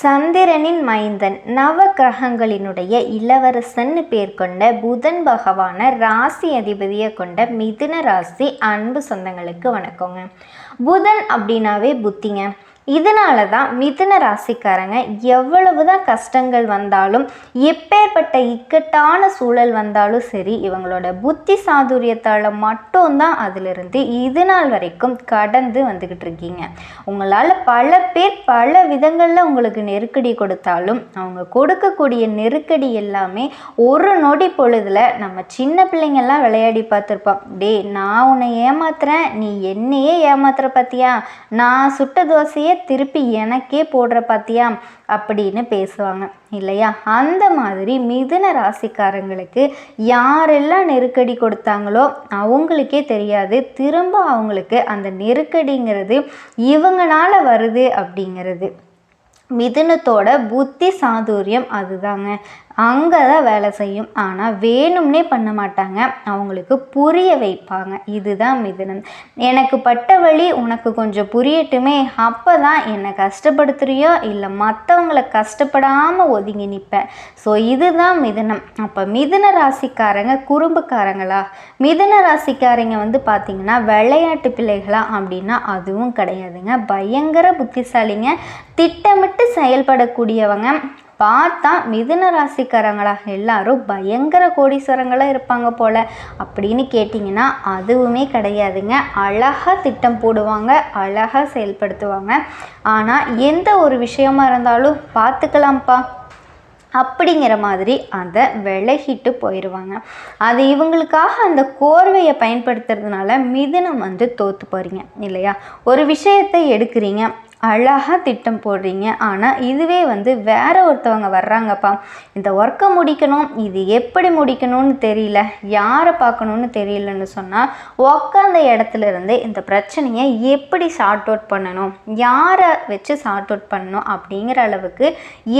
சந்திரனின் மைந்தன் நவ கிரகங்களினுடைய இளவரசன்னு பேர் கொண்ட புதன் பகவான ராசி அதிபதியை கொண்ட மிதுன ராசி அன்பு சொந்தங்களுக்கு வணக்கங்க. புதன் அப்படின்னாவே புத்திங்க. இதனால தான் மிதுன ராசிக்காரங்க எவ்வளவு தான் கஷ்டங்கள் வந்தாலும் எப்பேற்பட்ட இக்கட்டான சூழல் வந்தாலும் சரி இவங்களோட புத்தி சாதுரியத்தால் மட்டும்தான் அதிலிருந்து இது நாள் வரைக்கும் கடந்து வந்துக்கிட்டு இருக்கீங்க. உங்களால் பல பேர் பல விதங்களில் உங்களுக்கு நெருக்கடி கொடுத்தாலும் அவங்க கொடுக்கக்கூடிய நெருக்கடி எல்லாமே ஒரு நொடி பொழுதில் நம்ம சின்ன பிள்ளைங்கள்லாம் விளையாடி பார்த்துருப்போம். டே நான் உன்னை ஏமாத்துறேன் நீ என்னையே ஏமாத்துற பார்த்தியா நான் சுட்ட தோசையை திருப்பி எனக்கே போடுற பார்த்தியா அப்படின்னு பேசுவாங்க. இல்லையா? அந்த மாதிரி மிதுன ராசிக்காரங்களுக்கு யாரெல்லாம் நெருக்கடி கொடுத்தாங்களோ அவங்களுக்கே தெரியாது. திரும்ப அவங்களுக்கு அந்த நெருக்கடிங்கிறது இவங்களால வருது அப்படிங்கிறது. மிதுனத்தோட புத்தி சாதுரியம் அதுதாங்க. அங்கே தான் வேலை செய்யும். ஆனால் வேணும்னே பண்ண மாட்டாங்க. அவங்களுக்கு புரிய வைப்பாங்க. இதுதான் மிதுனம். எனக்கு பட்ட வழி உனக்கு கொஞ்சம் புரியட்டுமே. அப்போ தான் என்னை கஷ்டப்படுத்துறியோ? இல்லை மற்றவங்கள கஷ்டப்படாமல் ஒதுங்கி நிற்பேன் ஸோ இதுதான் மிதுனம். அப்போ மிதுன ராசிக்காரங்க குறும்புக்காரங்களா? மிதுன ராசிக்காரங்க வந்து பார்த்திங்கன்னா விளையாட்டு பிள்ளைகளா அப்படின்னா அதுவும் கிடையாதுங்க. பயங்கர புத்திசாலிங்க. திட்டமிட்டு செயல்படக்கூடியவங்க. பார்த்தா மிதுன ராசிக்காரங்களா எல்லாரும் பயங்கர கோடீஸ்வரங்களாக இருப்பாங்க போல். அப்படின்னு கேட்டிங்கன்னா அதுவுமே கிடையாதுங்க. அழகாக திட்டம் போடுவாங்க அழகாக செயல்படுத்துவாங்க. ஆனால் எந்த ஒரு விஷயமா இருந்தாலும் பார்த்துக்கலாம்ப்பா. அப்படிங்கிற மாதிரி அதை விலகிட்டு போயிடுவாங்க அது இவங்களுக்காக அந்த கோர்வையை பயன்படுத்துறதுனால மிதுனம் வந்து தோற்று போகிறீங்க இல்லையா? ஒரு விஷயத்தை எடுக்கிறீங்க அழகாக திட்டம் போடுறீங்க. ஆனால் இதுவே வந்து வேற ஒருத்தவங்க வர்றாங்கப்பா. இந்த ஒர்க்கை முடிக்கணும் இது எப்படி முடிக்கணும்னு தெரியல. யாரை பார்க்கணுன்னு தெரியலன்னு சொன்னால் உக்காந்த இடத்துல இருந்து இந்த பிரச்சனையை எப்படி சார்ட் அவுட் பண்ணணும்? யாரை வச்சு சார்ட் அவுட் பண்ணணும் அப்படிங்கிற அளவுக்கு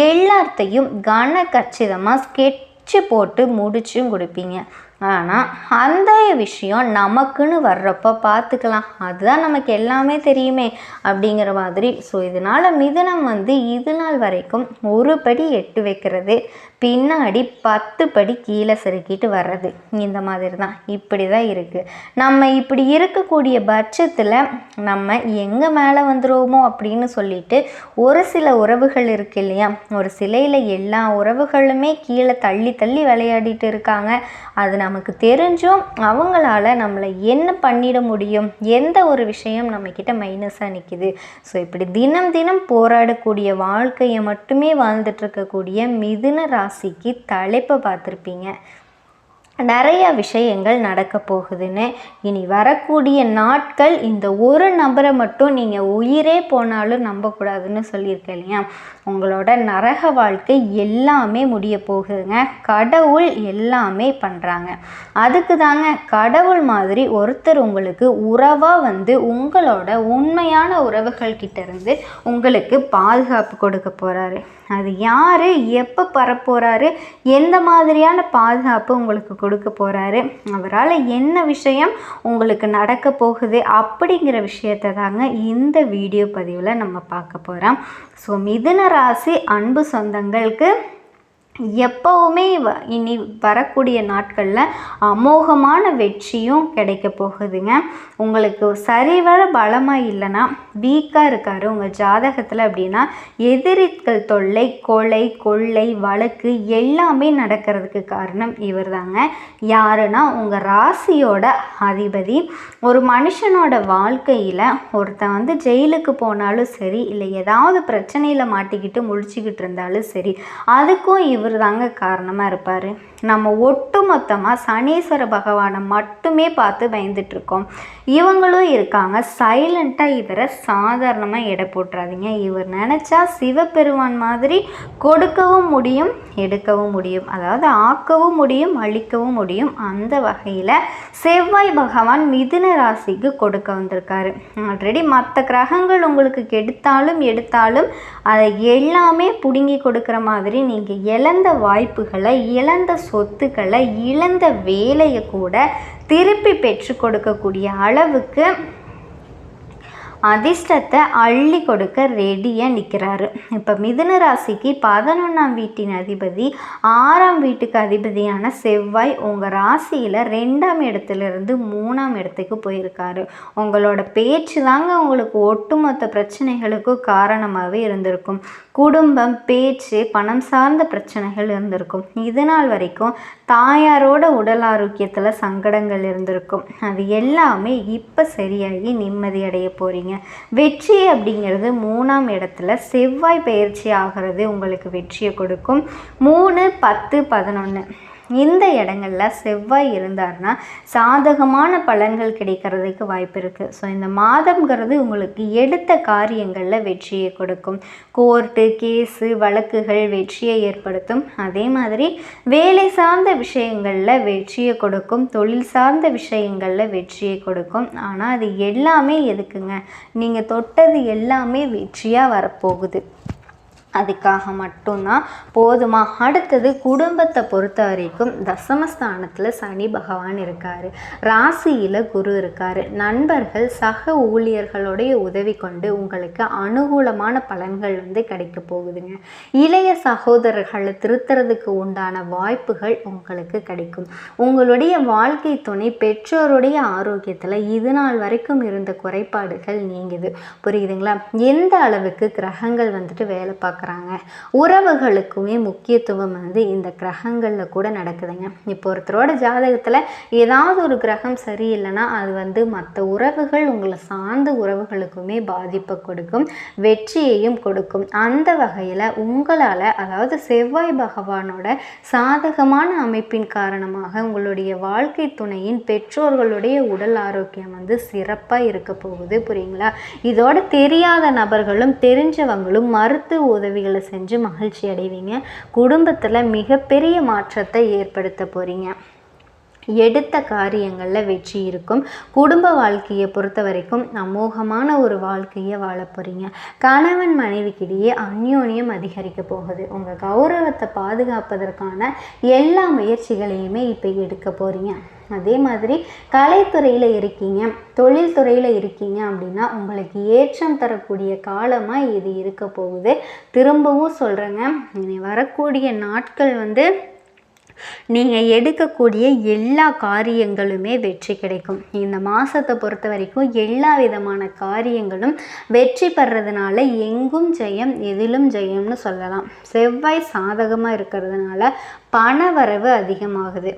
எல்லாத்தையும் கன கச்சிதமாக ஸ்கெட்சு போட்டு முடிச்சும் கொடுப்பீங்க. ஆனால் அந்த விஷயம் நமக்குன்னு வர்றப்போ பார்த்துக்கலாம் அதுதான் நமக்கு எல்லாமே தெரியுமே அப்படிங்கிற மாதிரி. ஸோ இதனால் மிதனம் வந்து இது நாள் வரைக்கும் ஒரு படி எட்டு வைக்கிறது. பின்னாடி பத்து படி கீழே செருக்கிட்டு வர்றது. இந்த மாதிரி தான் இப்படி தான் இருக்குது நம்ம இப்படி இருக்கக்கூடிய பட்சத்தில் நம்ம எங்கே மேலே வந்துடுவோமோ அப்படின்னு சொல்லிட்டு ஒரு சில உறவுகள் இருக்கு இல்லையா? ஒரு சிலையில் எல்லா உறவுகளுமே கீழே தள்ளி தள்ளி விளையாடிட்டு இருக்காங்க. அது நமக்கு தெரிஞ்சும் அவங்களால நம்மளை என்ன பண்ணிட முடியும்? எந்த ஒரு விஷயம் நம்மக்கிட்ட மைனஸாக நிற்கிது ஸோ இப்படி தினம் தினம் போராடக்கூடிய வாழ்க்கையை மட்டுமே வாழ்ந்துட்டு இருக்கக்கூடிய மிதுன ராசிக்கு தலைப்பை பார்த்துருப்பீங்க. நிறைய விஷயங்கள் நடக்க போகுதுன்னு. இனி வரக்கூடிய நாட்கள் இந்த ஒரு நபரை மட்டும் நீங்கள் உயிரே போனாலும் நம்பக்கூடாதுன்னு சொல்லியிருக்கேன் இல்லையா? உங்களோட நரக வாழ்க்கை எல்லாமே முடிய போகுதுங்க. கடவுள் எல்லாமே பண்ணுறாங்க அதுக்கு தாங்க கடவுள் மாதிரி ஒருத்தர் உங்களுக்கு உறவாக வந்து உங்களோட உண்மையான உறவுகள் கிட்டேருந்து உங்களுக்கு பாதுகாப்பு கொடுக்க போகிறாரு அது யார்? எப்போ பரப்போகிறாரு எந்த மாதிரியான பாதுகாப்பு உங்களுக்கு கொடுக்க போகிறாரு அவரால் என்ன விஷயம் உங்களுக்கு நடக்க போகுது அப்படிங்கிற விஷயத்தை தாங்க இந்த வீடியோ பதிவில் நம்ம பார்க்க போகிறோம் ஸோ மிதுன ராசி அன்பு சொந்தங்களுக்கு எப்போவுமே வ இனி வரக்கூடிய நாட்களில் அமோகமான வெற்றியும் கிடைக்க போகுதுங்க. உங்களுக்கு சரிவர பலமாக இல்லைன்னா வீக்காக இருக்கார் உங்கள் ஜாதகத்தில் அப்படின்னா எதிரிகள் தொல்லை கொலை கொள்ளை வழக்கு எல்லாமே நடக்கிறதுக்கு காரணம் இவர் தாங்க யாருன்னா உங்கள் ராசியோட அதிபதி. ஒரு மனுஷனோட வாழ்க்கையில் ஒருத்தன் வந்து ஜெயிலுக்கு போனாலும் சரி இல்லை ஏதாவது பிரச்சனையில் மாட்டிக்கிட்டு முழிச்சிக்கிட்டு இருந்தாலும் சரி அதுக்கும் இவர் இவர் தாங்க காரணமாக இருப்பார். நம்ம ஒட்டு மொத்தமாக சனீஸ்வர பகவானை மட்டுமே பார்த்து பயந்துட்டுருக்கோம் இவங்களும் இருக்காங்க. சைலண்ட்டாக இவரை சாதாரணமாக எடை போட்டுறாதீங்க. இவர் நினச்சா சிவபெருமான் மாதிரி கொடுக்கவும் முடியும் எடுக்கவும் முடியும். அதாவது ஆக்கவும் முடியும் அழிக்கவும் முடியும். அந்த வகையில் செவ்வாய் பகவான் மிதுன ராசிக்கு கொடுக்க வந்திருக்காரு. ஆல்ரெடி மற்ற கிரகங்கள் உங்களுக்கு கெடுத்தாலும் எடுத்தாலும் அதை எல்லாமே பிடுங்கி கொடுக்குற மாதிரி நீங்கள் இழந்த வாய்ப்புகளை இழந்த சொத்துக்களை இழந்த வேலையை கூட திருப்பி பெற்று கொடுக்கக்கூடிய அளவுக்கு அதிர்ஷ்டத்தை அள்ளி கொடுக்க ரெடியாக நிற்கிறாரு இப்போ மிதுன ராசிக்கு பதினொன்றாம் வீட்டின் அதிபதி ஆறாம் வீட்டுக்கு அதிபதியான செவ்வாய் உங்கள் ராசியில் ரெண்டாம் இடத்துலேருந்து மூணாம் இடத்துக்கு போயிருக்காரு. உங்களோட பேச்சு தாங்க உங்களுக்கு ஒட்டுமொத்த பிரச்சனைகளுக்கும் காரணமாகவே இருந்திருக்கும். குடும்பம் பேச்சு பணம் சார்ந்த பிரச்சனைகள் இருந்திருக்கும். இது நாள் வரைக்கும் தாயாரோட உடல் ஆரோக்கியத்தில் சங்கடங்கள் இருந்திருக்கும். அது எல்லாமே இப்போ சரியாகி நிம்மதி அடைய போகிறீங்க வெற்றி அப்படிங்கிறது மூணாம் இடத்துல செவ்வாய் பயிற்சி ஆகிறது உங்களுக்கு வெற்றியை கொடுக்கும். மூணு பத்து பதினொன்று இந்த இடங்கள்ல செவ்வாய் இருந்தார்னா சாதகமான பலன்கள் கிடைக்கிறதுக்கு வாய்ப்பு இருக்குது ஸோ இந்த மாதம்ங்கிறது உங்களுக்கு எடுத்த காரியங்களில் வெற்றியை கொடுக்கும். கோர்ட்டு கேஸு வழக்குகள் வெற்றியை ஏற்படுத்தும். அதே மாதிரி வேலை சார்ந்த விஷயங்களில் வெற்றியை கொடுக்கும். தொழில் சார்ந்த விஷயங்களில் வெற்றியை கொடுக்கும். ஆனால் அது எல்லாமே எதுக்குங்க? நீங்கள் தொட்டது எல்லாமே வெற்றியாக வரப்போகுது. அதுக்காக மட்டும்தான் போதுமா? அடுத்தது குடும்பத்தை பொறுத்த வரைக்கும் தசமஸ்தானத்தில் சனி பகவான் இருக்கார். ராசியில் குரு இருக்கார். நண்பர்கள் சக ஊழியர்களுடைய உதவி கொண்டு உங்களுக்கு அனுகூலமான பலன்கள் வந்து கிடைக்க போகுதுங்க. இளைய சகோதரர்களை திருத்துறதுக்கு உண்டான வாய்ப்புகள் உங்களுக்கு கிடைக்கும். உங்களுடைய வாழ்க்கை துணை பெற்றோருடைய ஆரோக்கியத்தில் இது நாள் வரைக்கும் இருந்த குறைபாடுகள் நீங்குது. புரியுதுங்களா? எந்த அளவுக்கு கிரகங்கள் வந்துட்டு வேலை பார்க்குறாங்க. உறவுகளுக்குமே முக்கியத்துவம் வந்து இந்த கிரகங்களில் கூட நடக்குதுங்க. இப்போ ஒருத்தரோட ஜாதகத்தில் ஏதாவது ஒரு கிரகம் சரியில்லைன்னா அது வந்து மற்ற உறவுகள் உங்களை சார்ந்த உறவுகளுக்குமே பாதிப்பை கொடுக்கும் வெற்றியையும் கொடுக்கும். அந்த வகையில் உங்களால் அதாவது செவ்வாய் பகவானோட சாதகமான அமைப்பின் காரணமாக உங்களுடைய வாழ்க்கை துணையின் பெற்றோர்களுடைய உடல் ஆரோக்கியம் வந்து சிறப்பாக இருக்க போகுது புரியுங்களா? இதோட தெரியாத நபர்களும் தெரிஞ்சவங்களும் மருத்துவ உதவிகளை செஞ்சு மகிழ்ச்சி அடைவீங்க குடும்பத்தில் மிகப்பெரிய மாற்றத்தை ஏற்படுத்த போகிறீங்க எடுத்த காரியங்களில் வெற்றி இருக்கும். குடும்ப வாழ்க்கையை பொறுத்த வரைக்கும் அமோகமான ஒரு வாழ்க்கையை வாழ போகிறீங்க கணவன் மனைவிக்கிடையே அந்யோன்யம் அதிகரிக்க போகுது. உங்கள் கௌரவத்தை பாதுகாப்பதற்கான எல்லா முயற்சிகளையுமே இப்போ எடுக்க போகிறீங்க அதே மாதிரி கலைத்துறையில் இருக்கீங்க தொழில்துறையில் இருக்கீங்க அப்படின்னா உங்களுக்கு ஏற்றம் தரக்கூடிய காலமாக இது இருக்க போகுது. திரும்பவும் சொல்கிறேங்க இனி வரக்கூடிய நாட்கள் வந்து நீங்கள் எடுக்கக்கூடிய எல்லா காரியங்களுமே வெற்றி கிடைக்கும். இந்த மாதத்தை பொறுத்த வரைக்கும் எல்லா விதமான காரியங்களும் வெற்றி பெறதுனால எங்கும் ஜெயம் எதிலும் ஜெயம்னு சொல்லலாம். செவ்வாய் சாதகமாக இருக்கிறதுனால பண வரவு அதிகமாகுது.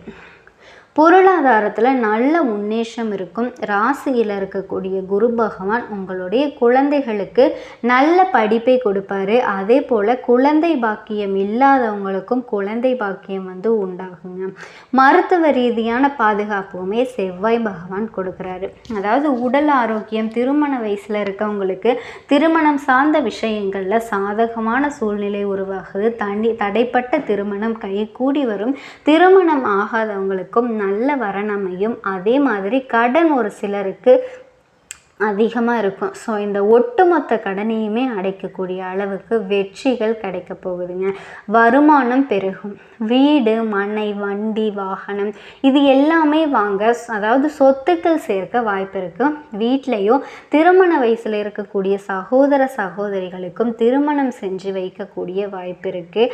பொருளாதாரத்தில் நல்ல முன்னேற்றம் இருக்கும். ராசியில் இருக்கக்கூடிய குரு பகவான் உங்களுடைய குழந்தைகளுக்கு நல்ல படிப்பை கொடுப்பாரு. அதே போல் குழந்தை பாக்கியம் இல்லாதவங்களுக்கும் குழந்தை பாக்கியம் வந்து உண்டாகுங்க. மருத்துவ ரீதியான பாதுகாப்புமே செவ்வாய் பகவான் கொடுக்குறாரு. அதாவது உடல் ஆரோக்கியம் திருமண வயசில் இருக்கவங்களுக்கு திருமணம் சார்ந்த விஷயங்களில் சாதகமான சூழ்நிலை உருவாகுது. தனி தடைப்பட்ட திருமணம் கை கூடி வரும். திருமணம் ஆகாதவங்களுக்கும் நல்ல வரணமையும் அதே மாதிரி கடன் ஒரு சிலருக்கு அதிகமாக இருக்கும். ஸோ இந்த ஒட்டுமொத்த கடனையுமே அடைக்கக்கூடிய அளவுக்கு வெற்றிகள் கிடைக்க போகுதுங்க. வருமானம் பெருகும். வீடு மனை வண்டி வாகனம் இது எல்லாமே வாங்க அதாவது சொத்துக்கள் சேர்க்க வாய்ப்பு இருக்குது வீட்லேயும் திருமண வயசில் இருக்கக்கூடிய சகோதர சகோதரிகளுக்கும் திருமணம் செஞ்சு வைக்கக்கூடிய வாய்ப்பு இருக்குது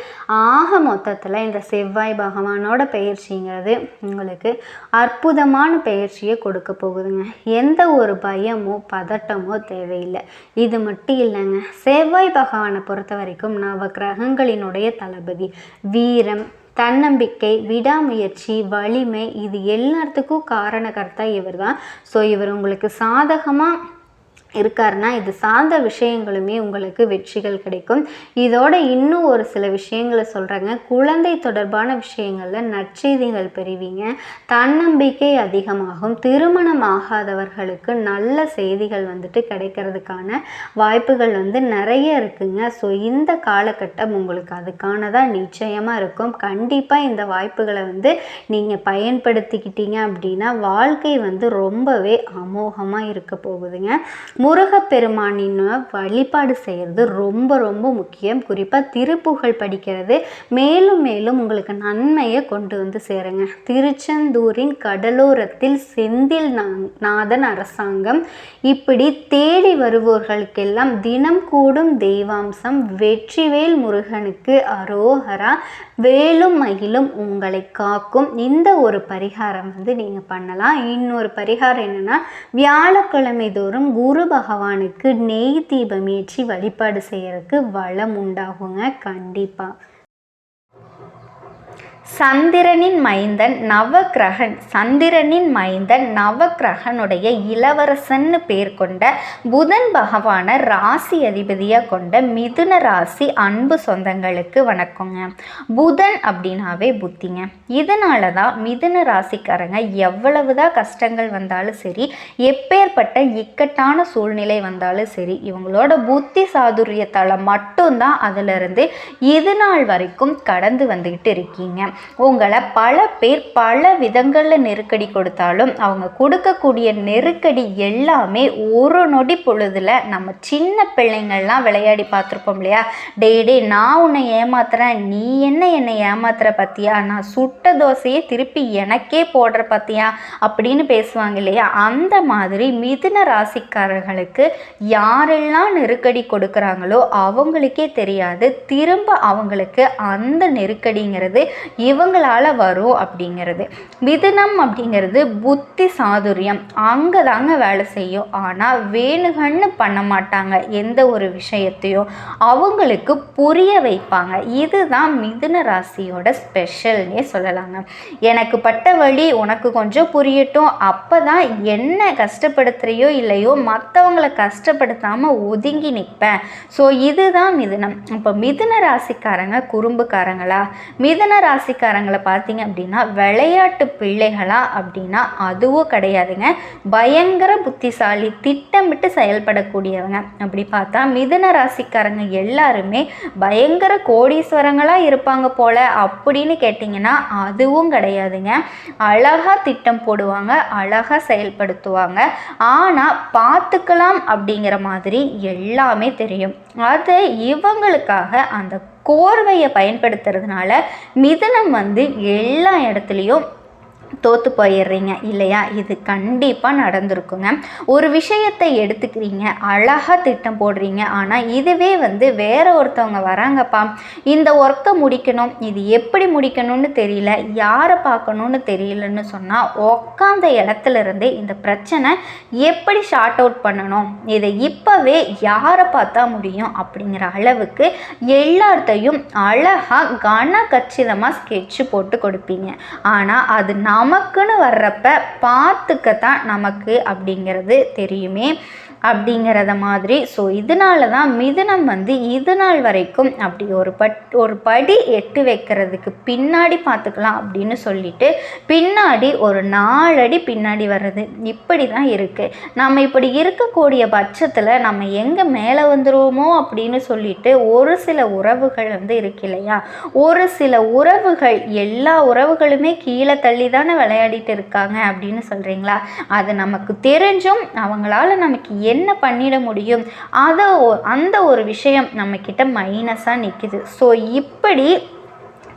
ஆக மொத்தத்தில் இந்த செவ்வாய் பகவானோட பயிற்சிங்கிறது உங்களுக்கு அற்புதமான பயிற்சியை கொடுக்க போகுதுங்க. எந்த ஒரு பயமும் பதட்டமோ தேவையில்லை. இது மட்டும் இல்லைங்க. செவ்வாய் பகவானை பொறுத்த வரைக்கும் நவ கிரகங்களினுடைய தளபதி. வீரம் தன்னம்பிக்கை விடாமுயற்சி வலிமை இது எல்லாத்துக்கும் காரணகர்த்தா இவர் தான் ஸோ இவர் உங்களுக்கு சாதகமாக இருக்காருன்னா இது சார்ந்த விஷயங்களுமே உங்களுக்கு வெற்றிகள் கிடைக்கும். இதோட இன்னும் ஒரு சில விஷயங்களை சொல்கிறாங்க குழந்தை தொடர்பான விஷயங்களில் நற்செய்திகள் பெறுவீங்க. தன்னம்பிக்கை அதிகமாகும். திருமணம் ஆகாதவர்களுக்கு நல்ல செய்திகள் வந்துட்டு கிடைக்கிறதுக்கான வாய்ப்புகள் வந்து நிறைய இருக்குங்க. ஸோ இந்த காலகட்டம் உங்களுக்கு அதுக்கானதாக நிச்சயமாக இருக்கும். கண்டிப்பாக இந்த வாய்ப்புகளை வந்து நீங்கள் பயன்படுத்திக்கிட்டீங்க அப்படின்னா வாழ்க்கை வந்து ரொம்பவே அமோகமாக இருக்க போகுதுங்க. முருகப்பெருமானின் வழிபாடு செய்கிறது ரொம்ப ரொம்ப முக்கியம். குறிப்பாக திருப்புகழ் படிக்கிறது மேலும் மேலும் உங்களுக்கு நன்மையை கொண்டு வந்து சேருங்க. திருச்செந்தூரின் கடலோரத்தில் செந்தில் நாதன் அரசாங்கம். இப்படி தேடி வருவோர்களுக்கெல்லாம் தினம் கூடும் தெய்வாம்சம். வெற்றிவேல் முருகனுக்கு அரோகரா. வேலும் மயிலும் உங்களை காக்கும். இந்த ஒரு பரிகாரம் வந்து நீங்கள் பண்ணலாம். இன்னொரு பரிகாரம் என்னென்னா வியாழக்கிழமை தோறும் குரு பகவானுக்கு நெய் தீபம் ஏற்றி வழிபாடு செய்யறதுக்கு வளம் உண்டாகுங்க. கண்டிப்பாக சந்திரனின் மைந்தன் நவக்கிரகன். சந்திரனின் மைந்தன் நவக்கிரகனுடைய இளவரசன்னு பேர் கொண்ட புதன் பகவான ராசி அதிபதியாக கொண்ட மிதுன ராசி அன்பு சொந்தங்களுக்கு வணக்கங்க. புதன் அப்படின்னாவே புத்திங்க. இதனால தான் மிதுன ராசிக்காரங்க எவ்வளவுதான் கஷ்டங்கள் வந்தாலும் சரி எப்பேற்பட்ட இக்கட்டான சூழ்நிலை வந்தாலும் சரி இவங்களோட புத்தி சாதுரியத்தால் மட்டும்தான் அதிலிருந்து இது நாள் வரைக்கும் கடந்து வந்துக்கிட்டு இருக்கீங்க. உங்களை பல பேர் பல விதங்களில் நெருக்கடி கொடுத்தாலும் அவங்க கொடுக்கக்கூடிய நெருக்கடி எல்லாமே ஒரு நொடி பொழுதுல நம்ம சின்ன பிள்ளைங்கள்லாம் விளையாடி பார்த்துருப்போம் இல்லையா? டே டேய் நான் உன்னை ஏமாத்துறேன். நீ என்ன என்னை ஏமாத்துற பத்தியா? நான் சுட்ட தோசையை திருப்பி எனக்கே போடுற பத்தியா? அப்படின்னு பேசுவாங்க இல்லையா? அந்த மாதிரி மிதுன ராசிக்காரர்களுக்கு யாரெல்லாம் நெருக்கடி கொடுக்குறாங்களோ அவங்களுக்கே தெரியாது. திரும்ப அவங்களுக்கு அந்த நெருக்கடிங்கிறது இவங்களால வரும் அப்படிங்கிறது. மிதுனம் அப்படிங்கிறது புத்தி சாதுரியம். அங்கே தாங்க வேலை செய்யும். ஆனால் வேணுகன்னு பண்ண மாட்டாங்க. எந்த ஒரு விஷயத்தையும் அவங்களுக்கு புரிய வைப்பாங்க. இதுதான் மிதுன ராசியோட ஸ்பெஷல்னே சொல்லலாங்க. எனக்கு பட்ட வழி உனக்கு கொஞ்சம் புரியட்டும். அப்போ தான் என்ன கஷ்டப்படுத்துகிறையோ இல்லையோ மற்றவங்களை கஷ்டப்படுத்தாமல் ஒதுங்கி நிற்பேன் ஸோ இதுதான் மிதுனம். இப்போ மிதுன ராசிக்காரங்க குறும்புக்காரங்களா? மிதுன ஜாதிக்காரங்களை பார்த்தீங்க அப்படின்னா விளையாட்டு பிள்ளைகளா அப்படின்னா அதுவும் கிடையாதுங்க. பயங்கர புத்திசாலி திட்டமிட்டு செயல்படக்கூடியவங்க. அப்படி பார்த்தா மிதுன ராசிக்காரங்க எல்லாருமே பயங்கர கோடீஸ்வரங்களாக இருப்பாங்க போல அப்படின்னு கேட்டிங்கன்னா அதுவும் கிடையாதுங்க. அழகாக திட்டம் போடுவாங்க அழகாக செயல்படுத்துவாங்க. ஆனால் பார்த்துக்கலாம் அப்படிங்கிற மாதிரி எல்லாமே தெரியும். அது இவங்களுக்காக அந்த கோர்வையை பயன்படுத்துறதுனால மிதனம் வந்து எல்லா இடத்துலையும் தோற்று போயிடுறீங்க இல்லையா? இது கண்டிப்பாக நடந்திருக்குங்க. ஒரு விஷயத்தை எடுத்துக்கிறீங்க அழகாக திட்டம் போடுறீங்க ஆனால் இதுவே வந்து வேற ஒருத்தவங்க வராங்கப்பா. இந்த ஒர்க்கை முடிக்கணும் இது எப்படி முடிக்கணும்னு தெரியல யாரை பார்க்கணும்னு தெரியலன்னு சொன்னால் உக்காந்த இடத்துலருந்தே இந்த பிரச்சனை எப்படி ஷார்ட் அவுட் பண்ணணும் இதை இப்போவே யாரை பார்த்தா முடியும் அப்படிங்கிற அளவுக்கு எல்லாத்தையும் அழகாக கன கச்சிதமாக ஸ்கெட்சு போட்டு கொடுப்பீங்க. ஆனால் அது நான் நமக்குன்னு வர்றப்ப பார்த்துக்கத்தான் நமக்கு அப்படிங்கிறது தெரியுமே அப்படிங்கிறத மாதிரி. ஸோ இதனால தான் மிதுனம் வந்து இது நாள் வரைக்கும் அப்படி ஒரு பட் ஒரு படி எட்டு வைக்கிறதுக்கு பின்னாடி பார்த்துக்கலாம் அப்படின்னு சொல்லிட்டு பின்னாடி ஒரு நாலடி பின்னாடி வர்றது இப்படி தான் இருக்குது நம்ம இப்படி இருக்கக்கூடிய பட்சத்தில் நம்ம எங்கே மேலே வந்துடுவோமோ அப்படின்னு சொல்லிட்டு ஒரு சில உறவுகள் வந்து இருக்கு இல்லையா? ஒரு சில உறவுகள் எல்லா உறவுகளுமே கீழே தள்ளி தான் விளையாடிட்டு இருக்காங்க அப்படின்னு சொல்கிறீங்களா அது நமக்கு தெரிஞ்சும் அவங்களால நமக்கு என்ன பண்ணிட முடியும்? அதை அந்த ஒரு விஷயம் நம்மக்கிட்ட மைனஸாக நிற்கிது ஸோ இப்படி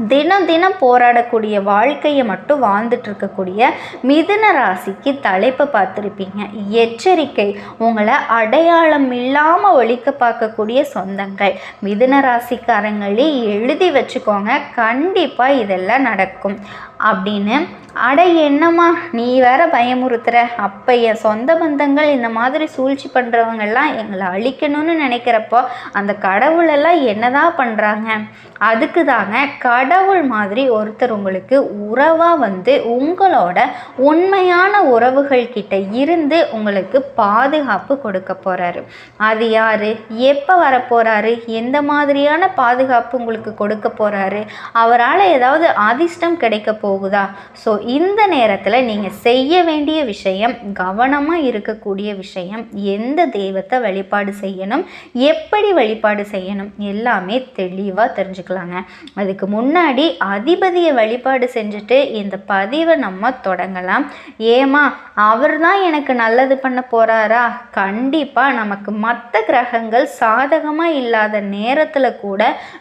தினம் தினம் போராடக்கூடிய வாழ்க்கையை மட்டும் வாழ்ந்துட்டு இருக்கக்கூடிய மிதுன ராசிக்கு தலைப்பை பார்த்துருப்பீங்க. எச்சரிக்கை உங்களை அடையாளம் இல்லாமல் ஒழிக்க பார்க்கக்கூடிய சொந்தங்கள். மிதுன ராசிக்காரங்களே எழுதி வச்சுக்கோங்க கண்டிப்பாக இதெல்லாம் நடக்கும். அப்படின்னு அட என்னம்மா நீ வேற பயமுறுத்துற. அப்போ என் சொந்த பந்தங்கள் இந்த மாதிரி சூழ்ச்சி பண்ணுறவங்கெல்லாம் எங்களை அழிக்கணும்னு நினைக்கிறப்போ அந்த கடவுளெல்லாம் என்னதான் பண்ணுறாங்க அதுக்கு தாங்க கடவுள் மாதிரி ஒருத்தர் உங்களுக்கு உறவாக வந்து உங்களோட உண்மையான உறவுகள் கிட்ட இருந்து உங்களுக்கு பாதுகாப்பு கொடுக்க போகிறாரு அது யார்? எப்போ வரப்போகிறாரு எந்த மாதிரியான பாதுகாப்பு உங்களுக்கு கொடுக்க போகிறாரு அவரால் ஏதாவது அதிர்ஷ்டம் கிடைக்க போகுதா? ஸோ இந்த நேரத்தில் நீங்கள் செய்ய வேண்டிய விஷயம் கவனமாக இருக்கக்கூடிய விஷயம் எந்த தெய்வத்தை வழிபாடு செய்யணும் எப்படி வழிபாடு செய்யணும் எல்லாமே தெளிவாக தெரிஞ்சுக்கலாங்க. அதுக்கு முன்னாடி முன்னாடி அதிபதியை வழிபாடு செஞ்சுட்டு இந்த பதிவை நம்ம தொடங்கலாம். ஏமா அவர் தான் எனக்கு நல்லது பண்ண போகிறாரா கண்டிப்பாக நமக்கு மற்ற கிரகங்கள் சாதகமாக இல்லாத நேரத்தில் கூட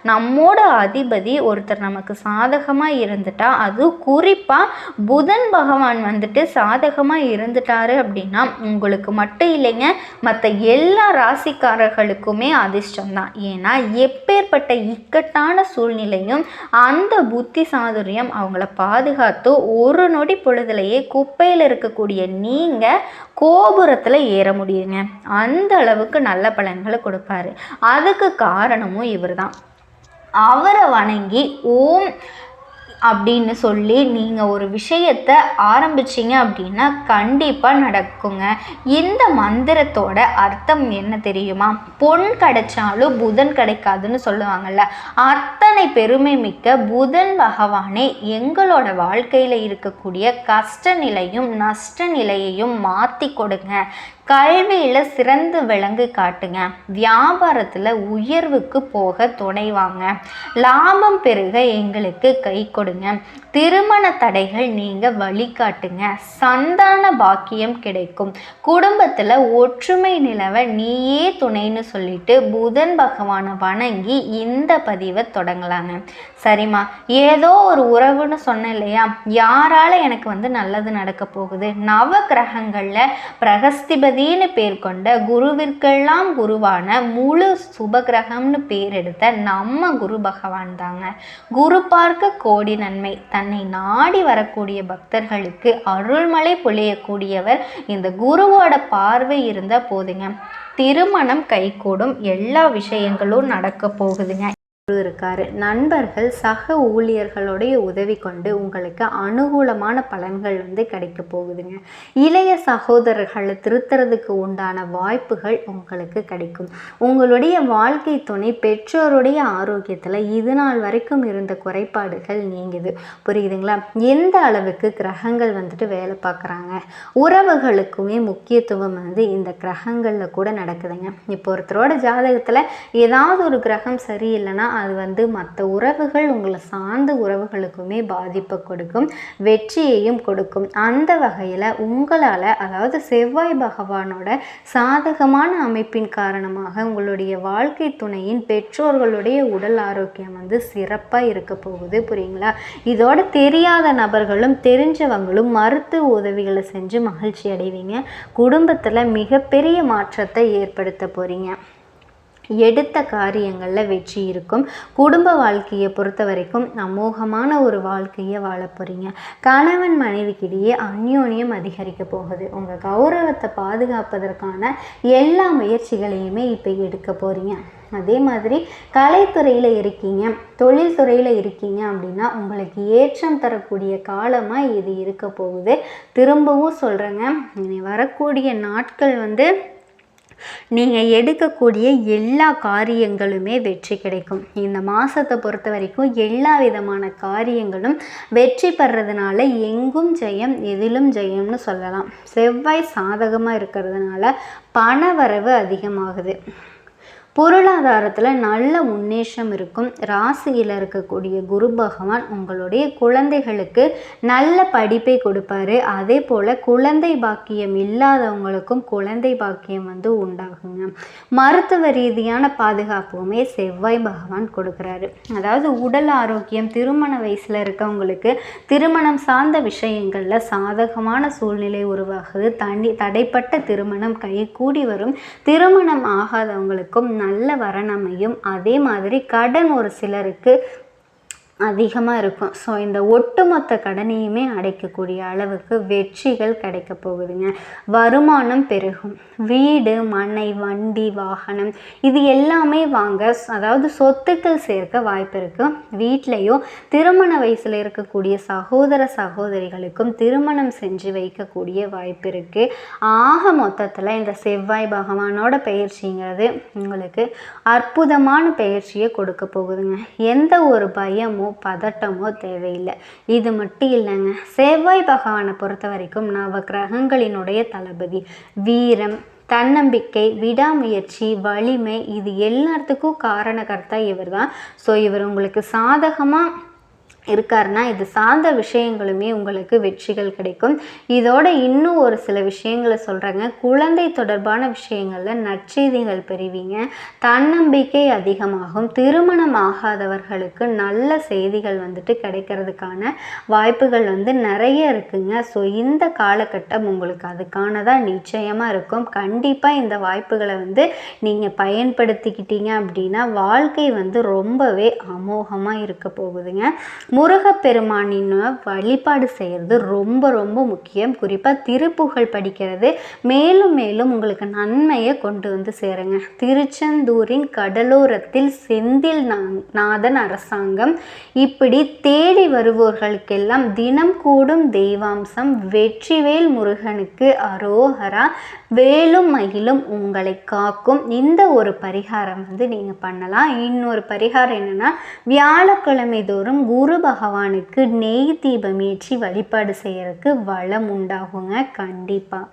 நம்மோட அதிபதி ஒருத்தர் நமக்கு சாதகமாக இருந்துட்டா அது குறிப்பாக புதன் பகவான் வந்துட்டு சாதகமாக இருந்துட்டாரு அப்படின்னா உங்களுக்கு மட்டும் இல்லைங்க மற்ற எல்லா ராசிக்காரர்களுக்குமே அதிர்ஷ்டம் தான் ஏன்னா எப்பேற்பட்ட இக்கட்டான சூழ்நிலையும் அந்த புத்தி சாதுரியம் அவங்கள பாதுகாத்து ஒரு நொடி பொழுதுலையே குப்பையில் இருக்கக்கூடிய நீங்கள் கோபுரத்தில் ஏற முடியுங்க. அந்த அளவுக்கு நல்ல பலன்களை கொடுப்பாரு. அதுக்கு காரணமும் இவர் தான் அவரை வணங்கி ஓம் அப்படின்னு சொல்லி நீங்கள் ஒரு விஷயத்தை ஆரம்பிச்சீங்க அப்படின்னா கண்டிப்பாக நடக்குங்க. இந்த மந்திரத்தோட அர்த்தம் என்ன தெரியுமா? பொன் கிடைச்சாலும் புதன் கிடைக்காதுன்னு சொல்லுவாங்கல்ல. அத்தனை பெருமை மிக்க புதன் பகவானே எங்களோட வாழ்க்கையில் இருக்கக்கூடிய கஷ்ட நிலையும் நஷ்ட நிலையையும் மாற்றி கொடுங்க. கல்வியில் சிறந்து விளங்கு காட்டுங்க. வியாபாரத்தில் உயர்வுக்கு போக துணைவாங்க. லாபம் பெருக எங்களுக்கு கை கொடுங்க. திருமண தடைகள் நீங்கள் வழிகாட்டுங்க. சந்தான பாக்கியம் கிடைக்கும். குடும்பத்தில் ஒற்றுமை நிலவ நீயே துணைன்னு சொல்லிட்டு புதன் பகவானை வணங்கி இந்த பதிவை தொடங்கலாங்க. சரிம்மா ஏதோ ஒரு உறவுன்னு சொன்னேன் இல்லையா? யாரால எனக்கு வந்து நல்லது நடக்க போகுது? நவ கிரகங்களில் பிரகஸ்திபதினு பேர் கொண்ட குருவிற்கெல்லாம் குருவான முழு சுபகிரகம்னு பேர் எடுத்த நம்ம குரு பகவான் தாங்க. குரு பார்க்க கோடி நன்மை. தன்னை நாடி வரக்கூடிய பக்தர்களுக்கு அருள்மலை பொழியக்கூடியவர் இந்த குருவோட பார்வை இருந்தால் போதுங்க. திருமணம் கைகூடும் எல்லா விஷயங்களும் நடக்க போகுதுங்க. இருக்காரு. நண்பர்கள் சக ஊழியர்களுடைய உதவி கொண்டு உங்களுக்கு அனுகூலமான பலன்கள் வந்து கிடைக்க போகுதுங்க. இளைய சகோதரர்களை திருத்துறதுக்கு உண்டான வாய்ப்புகள் உங்களுக்கு கிடைக்கும். உங்களுடைய வாழ்க்கை துணை பெற்றோருடைய ஆரோக்கியத்தில் இது நாள் வரைக்கும் இருந்த குறைபாடுகள் நீங்குது. புரியுதுங்களா? எந்த அளவுக்கு கிரகங்கள் வந்துட்டு வேலை பார்க்குறாங்க? உறவுகளுக்குமே முக்கியத்துவம் வந்து இந்த கிரகங்களில் கூட நடக்குதுங்க. இப்போ ஒருத்தரோட ஜாதகத்தில் ஏதாவது ஒரு கிரகம் சரியில்லைன்னா அது வந்து மற்ற உறவுகள் உங்களை சார்ந்த உறவுகளுக்குமே பாதிப்பை கொடுக்கும் வெற்றியையும் கொடுக்கும். அந்த வகையில் உங்களால் அதாவது செவ்வாய் பகவானோட சாதகமான அமைப்பின் காரணமாக உங்களுடைய வாழ்க்கை துணையின் பெற்றோர்களுடைய உடல் ஆரோக்கியம் வந்து சிறப்பாக இருக்க போகுது புரியுங்களா? இதோட தெரியாத நபர்களும் தெரிஞ்சவங்களும் மருத்துவ உதவிகளை செஞ்சு மகிழ்ச்சி அடைவீங்க. குடும்பத்தில் மிகப்பெரிய மாற்றத்தை ஏற்படுத்த போகிறீங்க எடுத்த காரியங்களில் வெற்றி இருக்கும். குடும்ப வாழ்க்கையை பொறுத்த வரைக்கும் அமோகமான ஒரு வாழ்க்கையை வாழ போகிறீங்க கணவன் மனைவிக்கிடையே அந்யோன்யம் அதிகரிக்க போகுது. உங்கள் கௌரவத்தை பாதுகாப்பதற்கான எல்லா முயற்சிகளையுமே இப்போ எடுக்க போகிறீங்க அதே மாதிரி கலைத்துறையில் இருக்கீங்க தொழில்துறையில் இருக்கீங்க அப்படின்னா உங்களுக்கு ஏற்றம் தரக்கூடிய காலமாக இது இருக்க போகுது. திரும்பவும் சொல்கிறேங்க இனி வரக்கூடிய நாட்கள் வந்து நீங்கள் எடுக்கக்கூடிய எல்லா காரியங்களுமே வெற்றி கிடைக்கும். இந்த மாதத்தை பொறுத்த வரைக்கும் எல்லா விதமான காரியங்களும் வெற்றி பெறதுனால எங்கும் ஜெயம் எதிலும் ஜெயம்னு சொல்லலாம். செவ்வாய் சாதகமாக இருக்கிறதுனால பண வரவு அதிகமாகுது. பொருளாதாரத்தில் நல்ல முன்னேற்றம் இருக்கும். ராசியில் இருக்கக்கூடிய குரு பகவான் உங்களுடைய குழந்தைகளுக்கு நல்ல படிப்பை கொடுப்பாரு. அதே போல் குழந்தை பாக்கியம் இல்லாதவங்களுக்கும் குழந்தை பாக்கியம் வந்து உண்டாகுங்க. மருத்துவ ரீதியான பாதுகாப்புமே செவ்வாய் பகவான் கொடுக்குறாரு. அதாவது உடல் ஆரோக்கியம் திருமண வயசில் இருக்கவங்களுக்கு திருமணம் சார்ந்த விஷயங்களில் சாதகமான சூழ்நிலை உருவாகுது. தனி தடைப்பட்ட திருமணம் கை கூடி வரும். திருமணம் ஆகாதவங்களுக்கும் நல்ல வரணமையும் அதே மாதிரி கடன் ஒரு சிலருக்கு அதிகமாக இருக்கும். ஸோ இந்த ஒட்டுமொத்த கடனையுமே அடைக்கக்கூடிய அளவுக்கு வெற்றிகள் கிடைக்க போகுதுங்க. வருமானம் பெருகும். வீடு மனை வண்டி வாகனம் இது எல்லாமே வாங்க அதாவது சொத்துக்கள் சேர்க்க வாய்ப்பு இருக்குது வீட்லேயோ திருமண வயசில் இருக்கக்கூடிய சகோதர சகோதரிகளுக்கும் திருமணம் செஞ்சு வைக்கக்கூடிய வாய்ப்பு இருக்குது ஆக மொத்தத்தில் இந்த செவ்வாய் பகவானோட பயிற்சிங்கிறது உங்களுக்கு அற்புதமான பயிற்சியை கொடுக்க போகுதுங்க. எந்த ஒரு பயமும் பதட்டமோ தேவையில்லை. இது மட்டும் இல்லைங்க. செவ்வாய் பகவானை பொறுத்த வரைக்கும் நவ கிரகங்களினுடைய தளபதி. வீரம் தன்னம்பிக்கை விடாமுயற்சி வலிமை இது எல்லாத்துக்கும் காரணகர்த்தா இவர் தான் ஸோ இவர் உங்களுக்கு சாதகமாக இருக்காருன்னா இது சார்ந்த விஷயங்களுமே உங்களுக்கு வெற்றிகள் கிடைக்கும். இதோட இன்னும் ஒரு சில விஷயங்களை சொல்கிறாங்க குழந்தை தொடர்பான விஷயங்களில் நற்செய்திகள் பெறுவீங்க. தன்னம்பிக்கை அதிகமாகும். திருமணம் ஆகாதவர்களுக்கு நல்ல செய்திகள் வந்துட்டு கிடைக்கிறதுக்கான வாய்ப்புகள் வந்து நிறைய இருக்குங்க. ஸோ இந்த காலகட்டம் உங்களுக்கு அதுக்கானதாக நிச்சயமாக இருக்கும். கண்டிப்பாக இந்த வாய்ப்புகளை வந்து நீங்கள் பயன்படுத்திக்கிட்டீங்க அப்படின்னா வாழ்க்கை வந்து ரொம்பவே அமோகமாக இருக்க போகுதுங்க. முருகப்பெருமானின் வழிபாடு செய்கிறது ரொம்ப ரொம்ப முக்கியம். குறிப்பாக திருப்புகழ் படிக்கிறது மேலும் மேலும் உங்களுக்கு நன்மையை கொண்டு வந்து சேருங்க. திருச்செந்தூரின் கடலோரத்தில் செந்தில் நா- நாதன் அரசாங்கம். இப்படி தேடி வருவோர்களுக்கெல்லாம் தினம் கூடும் தெய்வாம்சம். வெற்றிவேல் முருகனுக்கு அரோகரா வேலும் மயிலும் உங்களை காக்கும். இந்த ஒரு பரிகாரம் வந்து நீங்கள் பண்ணலாம். இன்னொரு பரிகாரம் என்னென்னா வியாழக்கிழமை தோறும் குரு பகவானுக்கு நெய் தீபம் ஏற்றி வழிபாடு செய்கிறதுக்கு வளம் உண்டாகுங்க. கண்டிப்பாக